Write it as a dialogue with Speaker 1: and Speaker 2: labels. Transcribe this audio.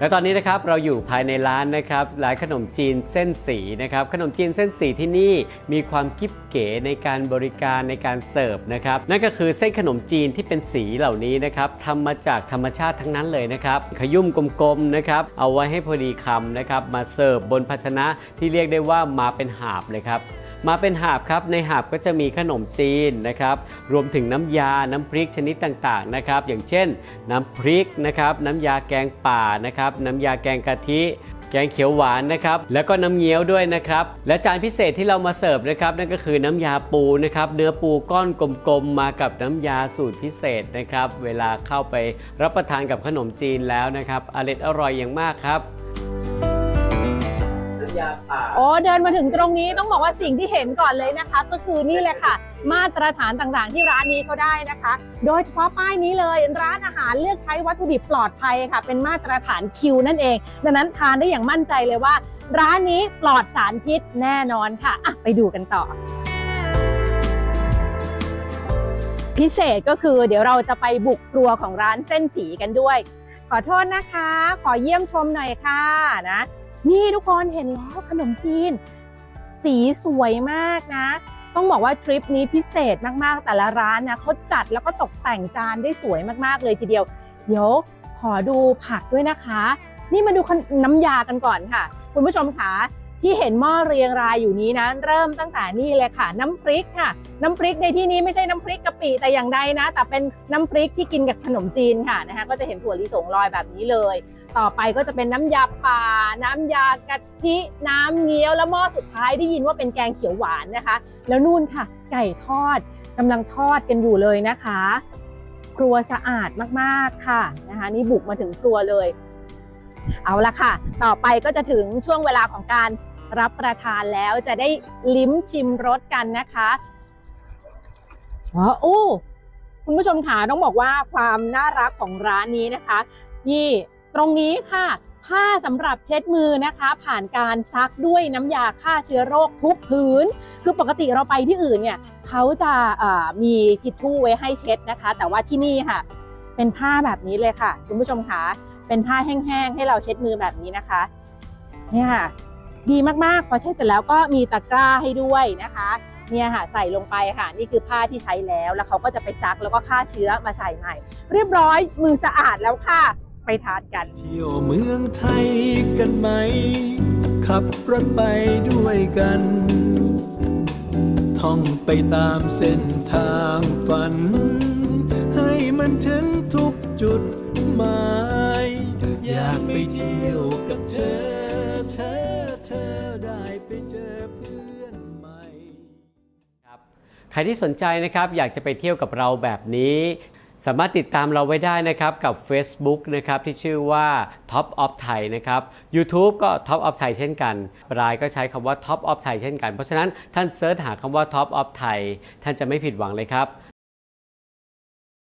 Speaker 1: และตอนนี้นะครับเราอยู่ภายในร้านนะครับร้านขนมจีนเส้นสีนะครับขนมจีนเส้นสีที่นี่มีความกิ๊บเก๋ในการบริการในการเสิร์ฟนะครับนั่นก็คือเส้นขนมจีนที่เป็นสีเหล่านี้นะครับทำมาจากธรรมชาติทั้งนั้นเลยนะครับขยุ่มกลมๆนะครับเอาไว้ให้พอดีคำนะครับมาเสิร์ฟบนภาชนะที่เรียกได้ว่ามาเป็นหาบเลยครับ มาเป็นหาบครับในหาบก็จะมีขนมจีนนะครับรวมถึงน้ำยาน้ำพริกชนิดต่างๆนะครับอย่างเช่น น้ำพริกนะครับน้ำยาแกงป่านะครับน้ำยาแกงกะทิแกงเขียวหวานนะครับแล้วก็น้ำเงี้ยวด้วยนะครับและจานพิเศษที่เรามาเสิร์ฟนะครับนั่นก็คือน้ำยาปูนะครับเนื้อปูก้อนกลมๆมากับน้ำยาสูตรพิเศษนะครับเวลาเข้าไปรับประทานกับขนมจีนแล้วนะครับอร่อยอร่อยอย่างมากครับ น้ำยาป่า
Speaker 2: โอ้เดินมาถึงตรงนี้ต้องบอกว่าสิ่งที่เห็นก่อนเลยนะคะ ก็คือนี่เลยค่ะ มาตรฐานต่างๆ ที่ร้านนี้เขาได้นะคะ โดยเฉพาะป้ายนี้เลยร้านอาหารเลือกใช้วัตถุดิบปลอดภัยค่ะ เป็นมาตรฐานคิวนั่นเอง ดังนั้นทานได้อย่างมั่นใจเลยว่า ร้านนี้ปลอดสารพิษแน่นอนค่ะอะไปดูกันต่อพิเศษก็คือเดี๋ยวเราจะไปบุกครัวของร้านเส้นสีกันด้วย ขอโทษนะคะ ขอเยี่ยมชมหน่อยค่ะนะ นี่ทุกคนเห็นแล้วขนมจีน สีสวยมากนะ ต้องบอกว่าทริปนี้พิเศษมากๆแต่ละร้านนะเขาจัดแล้วก็ตกแต่งจานได้สวยมากๆเลยทีเดียว เดี๋ยวขอดูผักด้วยนะคะ นี่มาดูนน้ำยากันก่อนค่ะ คุณผู้ชมคะ ที่เห็นหม้อเรียงรายอยู่นี้นะเริ่มตั้งแต่นี่เลยค่ะ น้ำพริกค่ะ น้ำพริกในที่นี้ไม่ใช่น้ำพริกกะปิแต่อย่างใดนะ แต่เป็นน้ำพริกที่กินกับขนมจีนค่ะนะคะก็จะเห็นถั่วลิสงลอยแบบนี้เลย ต่อไปก็จะเป็นน้ำยาป่า น้ำยากะทิน้ำเงี้ยวแล้วหม้อสุดท้ายได้ยินว่าเป็นแกงเขียวหวานนะคะ แล้วนู่นค่ะ ไก่ทอดกำลังทอดกันอยู่เลยนะคะ ครัวสะอาดมากๆค่ะนะคะ นี่บุกมาถึงครัวเลย เอาละค่ะ ต่อไปก็จะถึงช่วงเวลาของการรับประทานแล้วจะได้ลิ้มชิมรสกันนะคะอ๋อโอ้คุณผู้ชมค่ะต้องบอกว่าความน่ารักของร้านนี้นะคะ นี่ตรงนี้ค่ะ ผ้าสำหรับเช็ดมือนะคะ ผ่านการซักด้วยน้ำยาฆ่าเชื้อโรคทุกพื้น คือปกติเราไปที่อื่นเนี่ยเขาจะเอ่อมีทิชชู่ไว้ให้เช็ดนะคะ แต่ว่าที่นี่ค่ะ เป็นผ้าแบบนี้เลยค่ะ คุณผู้ชมคะ เป็นผ้าแห้งๆให้เราเช็ดมือแบบนี้นะคะเนี่ยค่ะดีมากๆ พอเช็ดเสร็จแล้วก็มีตะกร้าให้ด้วยนะคะเนี่ยค่ะใส่ลงไปค่ะ นี่คือผ้าที่ใช้แล้วแล้วเขาก็จะไปซักแล้วก็ฆ่าเชื้อมาใส่ใหม่ เรียบร้อยมือสะอาดแล้วค่ะ ไปทานกัน
Speaker 3: เที่ยวเมืองไทยกันไหม ขับรถไปด้วยกัน ท่องไปตามเส้นทางฝัน ให้มันถึงทุกจุดหมาย อยากไปเที่ยวกับเธอ เธอ เธอได้ไปเจอเพื่อนใหม่
Speaker 1: ครับใครที่สนใจนะครับอยากจะไปเที่ยวกับเราแบบนี้ สามารถติดตามเราไว้ได้นะครับกับ Facebook นะครับที่ชื่อว่า Top of Thai นะครับ YouTube ก็ Top of Thai เช่นกันรายก็ใช้คำว่า Top of Thai เช่นกัน เพราะฉะนั้นท่านเซิร์ชหาคำว่า Top of Thai ท่านจะไม่ผิดหวังเลยครับ